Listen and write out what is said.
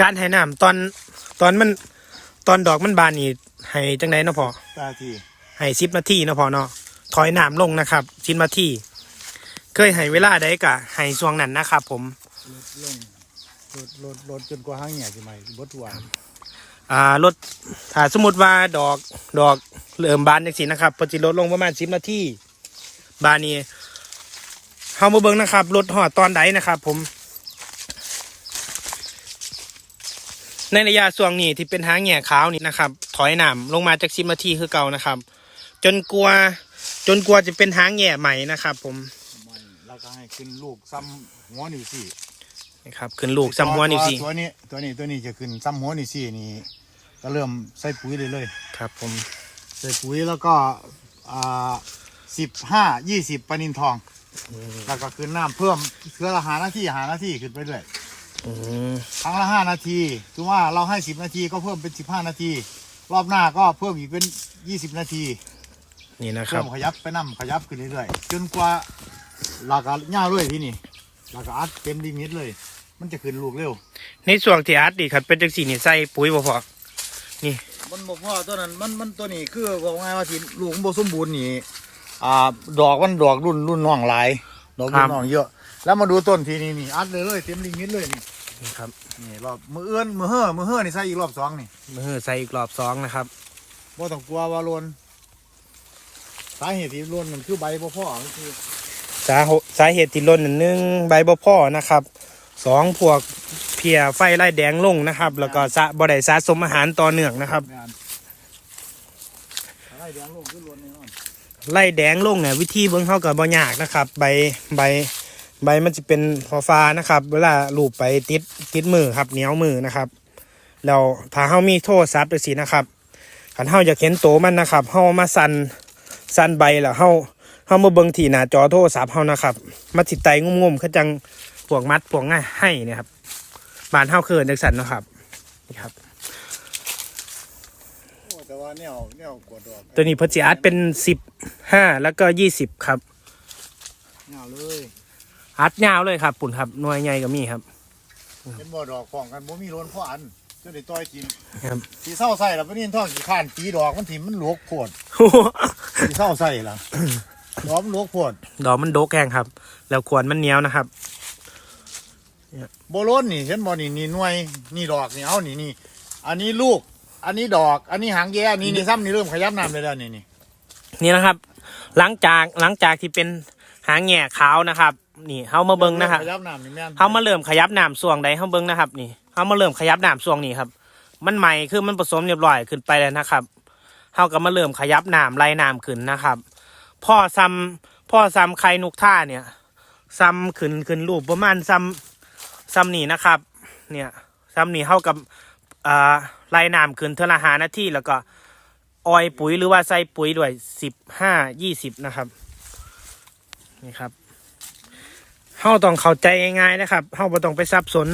การให้น้ำตอนตอนมันตอนดอกมันบานนี่ให้จังไดเนาะพอตาทีให้สิบนาทีเนาะพอเนาะถอยน้ำลงนะครับสิบนาทีเคยให้เวลาใดกะให้ช่วงนั้นนะครับผมลดลงลดลดลดจนกว่าห้างแง่สิใหม่บดหวานอ่ารถถ้าสมมติว่าดอกดอกเริ่มบานจังสินะครับปจิลดลงประมาณสิบนาทีบานนี้เฮามาเบิ่งนะครับรถหอดตอนใดนะครับ ผม ในระยะช่วงนี้ที่เป็นหางแง่ขาวนี่นะครับ ถอยหนามลงมาจากสิบนาทีคือเก่านะครับ จนกลัวจนกลัวจะเป็นหางแง่ใหม่นะครับ ผมใหม่แล้วก็ให้ขึ้นลูกซ้ำหัวนี่สินะครับขึ้นลูกซ้ำหัวนี่สิตัวนี้ตัวนี้ตัวนี้จะขึ้นซ้ำหัวนี่สินี่ก็เริ่มใส่ปุ๋ยเลยเลยครับ ผมใส่ปุ๋ยแล้วก็อ่าสิบห้ายี่สิบปลานินทอง แล้วก็ขึ้นน้ำเพิ่มเพื่อละหานาทีหานาทีขึ้นไปเรื่อยอืม ครั้งละห้านาทีถือว่าเราให้สิบนาทีก็เพิ่มเป็นสิบห้านาที รอบหน้าก็เพิ่มอีกเป็นยี่สิบนาทีนี่นะคเพิ่รับมขยับไปน้ำขยับขึ้นเรื่อยๆจนกว่าหลักเง่าเลยที่นี่หลักอัดเต็มลิมิตเลย มันจะขึ้นลูกเร็ว ในช่วงที่อัดดีครับเป็นจังสีนี่ใส่ปุ๋ยบ่พอมันบอกว่าตัวนั้นมันมันตัวนี้คือบอกง่ายว่าที่ลูกมันบ่สมบูรณ์นี่อ่าดอกมันดอกรุ่นรุ่นน้องหลายดอกรุ่นน้องเยอะ แล้วมาดูต้นทีนี้นี่อัดเลยเลยเต็มลิมิตเลยนี่นี่ครับนี่รอบมือเอื้อนมือเฮ่อมือเฮ่อนี่ใส่อีกรอบสองนี่มือใส่อีกรอบสองนะครับบ่ต้องกลัวว่าโลนสาเหตุที่โลนมันคือใบบ่พอมันคือสาเหสาเหตุที่ล้นหนึ่งใบบ่พ่อนะครับสองพวกเพียไฟไล่แดงลงนะครับ แล้วก็สะบ่ได้สะสมอาหารต่อเนื่องนะครับงานอะไรแดงลงคือโลนแน่นอนไล่แดงลงเนี่ยวิธีเบิ่งเฮาก็บ่ยากนะครับ ใบใบ ใบมันจะเป็นฟ้าๆนะครับ เวลาลูบไปติดติดมือครับเหนียวมือนะครับแล้วถ้าเฮามีโทรศัพท์จังซี่นะครับคันเฮาอยากเห็นโตมันนะครับเฮามาสั่นสั่นใบแล้วเฮาเฮามาเบิ่งที่หน้าจอโทรศัพท์เฮานะครับมาติดไตงุ่มๆคือจังพวกมัดพวกง่ายให้เนี่ยครับบ้านเฮาเคินจังซั่นเนาะครับนี่ครับโอ้แต่ว่าแนวแนวกวดดอกตัวนี้เพนสิอัดเป็น15แล้วก็20ครับแนวเลย อัดยาวเลยครับปุ่นครับหน่วยใหญ่ก็มีครับ เป็นบ่อดอกของกันบ่มีโลนพ่ออันจะได้ต้อยกินครับ สีเศร้าใส่แล้วปนี่ท่องขี้ข้านตีดอกมันถิ่มมันหลวกโพดสีเศร้าใส่ล่ะดอกมันหลวกโพดดอกมันโดกแห้งครับ แล้วขวานมันเหนียวนะครับโบโลนนี่เห็นบ่นี่นี่หน่วยนี่ดอกนี่เอานี่นี่อันนี้ลูก อันนี้ดอก อันนี้หางแย่นี่นี่ซ้ำนี่เริ่มขยับน้ำเลยแล้วนี่นี่นี่นะครับ หลังจากหลังจากที่เป็นหางแง่ขาวนะครับ นี่เฮามาเบิ่งนะครับขยับน้ำนี่แม่นเฮามาเริ่มขยับน้ำส่วงใดเฮาเบิ่งนะครับ นี่เฮามาเริ่มขยับน้ำส่วงนี้ครับ มันใหม่คือมันผสมเรียบร้อยขึ้นไปแล้วนะครับเฮาก็มาเริ่มขยับน้ำไล่น้ำขึ้นนะครับ พ่อซ้ำพ่อซ้ำไข่นกท่าเนี่ยซ้ำขึ้นขึ้นรูปประมาณซ้ำซ้ำนี่นะครับ เนี่ยซ้ำนี่เฮากับอ่าไล่น้ำขึ้นเทอละหานาทีแล้วก็ออยปุ๋ยหรือว่าใส่ปุ๋ยด้วยสิบห้ายี่สิบนะครับนี่ครับ เฮาต้องเข้าใจง่ายๆนะครับเฮาบ่ต้องไปซับสน